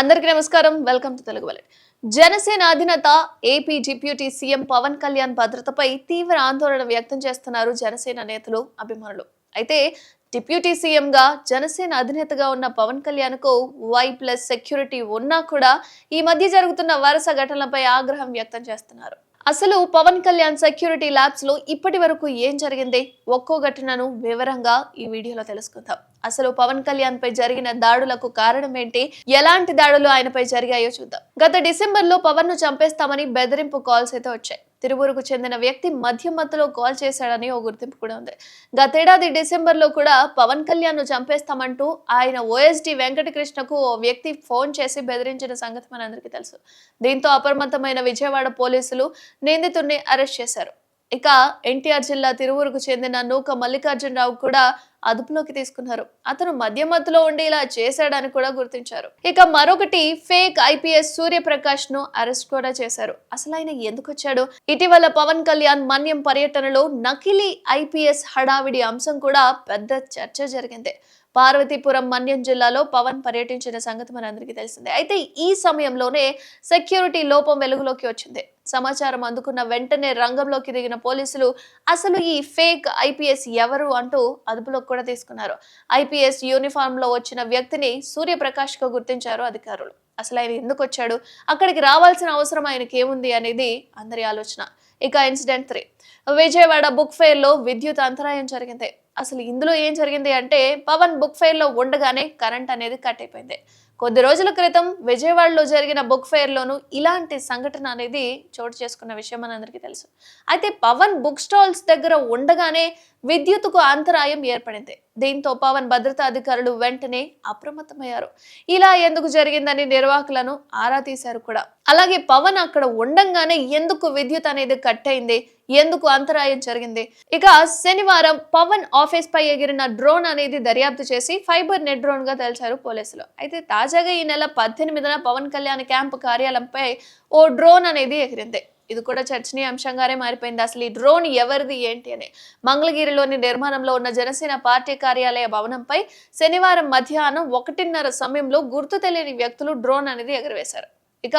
అందరికీ నమస్కారం. Welcome to Telugu wallet Janasena అధినేత AP deputy CM Pawan Kalyan భద్రతపై తీవ్ర ఆందోళన వ్యక్తం చేస్తున్నారు జనసేన నేతలు అభిమానులు. అయితే డిప్యూటీ సీఎంగా జనసేన అధినేతగా ఉన్న పవన్ కళ్యాణ్కు వై ప్లస్ సెక్యూరిటీ ఉన్నా కూడా ఈ మధ్య జరుగుతున్న వరుస ఘటనలపై ఆగ్రహం వ్యక్తం చేస్తున్నారు. అసలు పవన్ కళ్యాణ్ సెక్యూరిటీ ల్యాబ్స్లో ఇప్పటి వరకు ఏం జరిగింది? ఒక్కో ఘటనను వివరంగా ఈ వీడియోలో తెలుసుకుందాం. అసలు పవన్ కళ్యాణ్ పై జరిగిన దాడులకు కారణం ఏంటి? ఎలాంటి దాడులు ఆయనపై జరిగాయో చూద్దాం. గత డిసెంబర్లో పవన్ను చంపేస్తామని బెదిరింపు కాల్స్ అయితే వచ్చాయి. తిరువూరుకు చెందిన వ్యక్తి మధ్య మధ్యలో కాల్ చేశాడని ఓ గుర్తింపు కూడా ఉంది. గతేడాది డిసెంబర్లో కూడా పవన్ కళ్యాణ్ను చంపేస్తామంటూ ఆయన ఓఎస్డి వెంకటకృష్ణకు ఓ వ్యక్తి ఫోన్ చేసి బెదిరించిన సంగతి మనందరికీ తెలుసు. దీంతో అప్రమత్తమైన విజయవాడ పోలీసులు నిందితుడిని అరెస్ట్ చేశారు. ఇక ఎన్టీఆర్ జిల్లా తిరువురుకు చెందిన నూక మల్లికార్జునరావు కూడా అదుపులోకి తీసుకున్నారు. అతను మధ్య మధ్యలో ఉండి ఇలా చేశాడని కూడా గుర్తించారు. ఇక మరొకటి ఫేక్ ఐపీఎస్ సూర్యప్రకాష్ను అరెస్ట్ కూడా చేశారు. అసలు ఆయన ఎందుకు వచ్చాడు? ఇటీవల పవన్ కళ్యాణ్ మన్యం పర్యటనలో నకిలీ ఐపీఎస్ హడావిడి అంశం కూడా పెద్ద చర్చ జరిగింది. పార్వతీపురం మన్యం జిల్లాలో పవన్ పర్యటించిన సంగతి మనందరికీ తెలిసిందే. అయితే ఈ సమయంలోనే సెక్యూరిటీ లోపం వెలుగులోకి వచ్చింది. సమాచారం అందుకున్న వెంటనే రంగంలోకి దిగిన పోలీసులు అసలు ఈ ఫేక్ ఐపీఎస్ ఎవరు అంటూ అదుపులోకి కూడా తీసుకున్నారు. ఐపీఎస్ యూనిఫామ్లో వచ్చిన వ్యక్తిని సూర్యప్రకాష్గా గుర్తించారు అధికారులు. అసలు ఆయన ఎందుకు వచ్చాడు? అక్కడికి రావాల్సిన అవసరం ఆయనకి ఏముంది అనేది అందరి ఆలోచన. ఇక ఇన్సిడెంట్ త్రీ. విజయవాడ బుక్ ఫెయిర్లో విద్యుత్ అంతరాయం జరిగింది. అసలు ఇందులో ఏం జరిగింది అంటే పవన్ బుక్ ఫెయిర్లో ఉండగానే కరెంట్ అనేది కట్ అయిపోయింది. కొద్ది రోజుల క్రితం విజయవాడలో జరిగిన బుక్ ఫెయిర్లోనూ ఇలాంటి సంఘటన అనేది చోటు చేసుకున్న విషయం మనందరికీ తెలుసు. అయితే పవన్ బుక్ స్టాల్స్ దగ్గర ఉండగానే విద్యుత్కు అంతరాయం ఏర్పడింది. దీంతో పవన్ భద్రతా అధికారులు వెంటనే అప్రమత్తమయ్యారు. ఇలా ఎందుకు జరిగిందని నిర్వాహకులను ఆరా తీశారు కూడా. అలాగే పవన్ అక్కడ ఉండంగానే ఎందుకు విద్యుత్ అనేది కట్ అయింది ఎందుకు అంతరాయం జరిగింది? ఇక శనివారం పవన్ ఆఫీస్ పై ఎగిరిన డ్రోన్ అనేది దర్యాప్తు చేసి ఫైబర్ నెట్ డ్రోన్గా తేల్చారు పోలీసులు. అయితే తాజాగా ఈ నెల పద్దెనిమిదిన పవన్ కళ్యాణ్ క్యాంపు కార్యాలయంపై ఓ డ్రోన్ అనేది ఎగిరింది. ఇది కూడా చర్చనీయాంశంగానే మారిపోయింది. అసలు ఈ డ్రోన్ ఎవరిది ఏంటి అని. మంగళగిరిలోని నిర్మాణంలో ఉన్న జనసేన పార్టీ కార్యాలయ భవనంపై శనివారం మధ్యాహ్నం ఒకటిన్నర సమయంలో గుర్తు తెలియని వ్యక్తులు డ్రోన్ అనేది ఎగరవేశారు. ఇక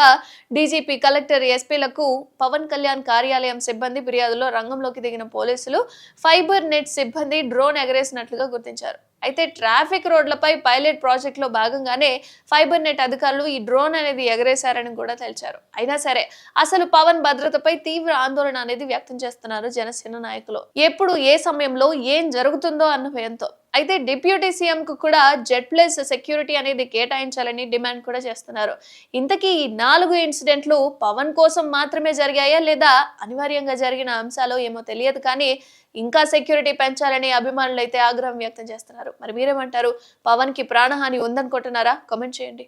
డీజీపీ కలెక్టర్ ఎస్పీలకు పవన్ కళ్యాణ్ కార్యాలయం సిబ్బంది ఫిర్యాదులో రంగంలోకి దిగిన పోలీసులు ఫైబర్ నెట్ సిబ్బంది డ్రోన్ ఎగరేసినట్లుగా గుర్తించారు. అయితే ట్రాఫిక్ రోడ్లపై పైలట్ ప్రాజెక్ట్లో భాగంగానే ఫైబర్ నెట్ అధికారులు ఈ డ్రోన్ అనేది ఎగరేశారని కూడా తెలిచారు. అయినా సరే అసలు పవన్ భద్రతపై తీవ్ర ఆందోళన అనేది వ్యక్తం చేస్తున్నారు జనసేన నాయకులు. ఎప్పుడు ఏ సమయంలో ఏం జరుగుతుందో అన్న భయంతో. అయితే డిప్యూటీ సీఎం కు కూడా జెడ్ ప్లస్ సెక్యూరిటీ అనేది కేటాయించాలని డిమాండ్ కూడా చేస్తున్నారు. ఇంతకీ ఈ నాలుగు ఇన్సిడెంట్లు పవన్ కోసం మాత్రమే జరిగాయా లేదా అనివార్యంగా జరిగిన అంశాలు ఏమో తెలియదు కానీ ఇంకా సెక్యూరిటీ పెంచాలని అభిమానులు అయితే ఆగ్రహం వ్యక్తం చేస్తున్నారు. మరి మీరేమంటారు? పవన్కి ప్రాణహాని ఉందనుకుంటున్నారా? కామెంట్ చేయండి.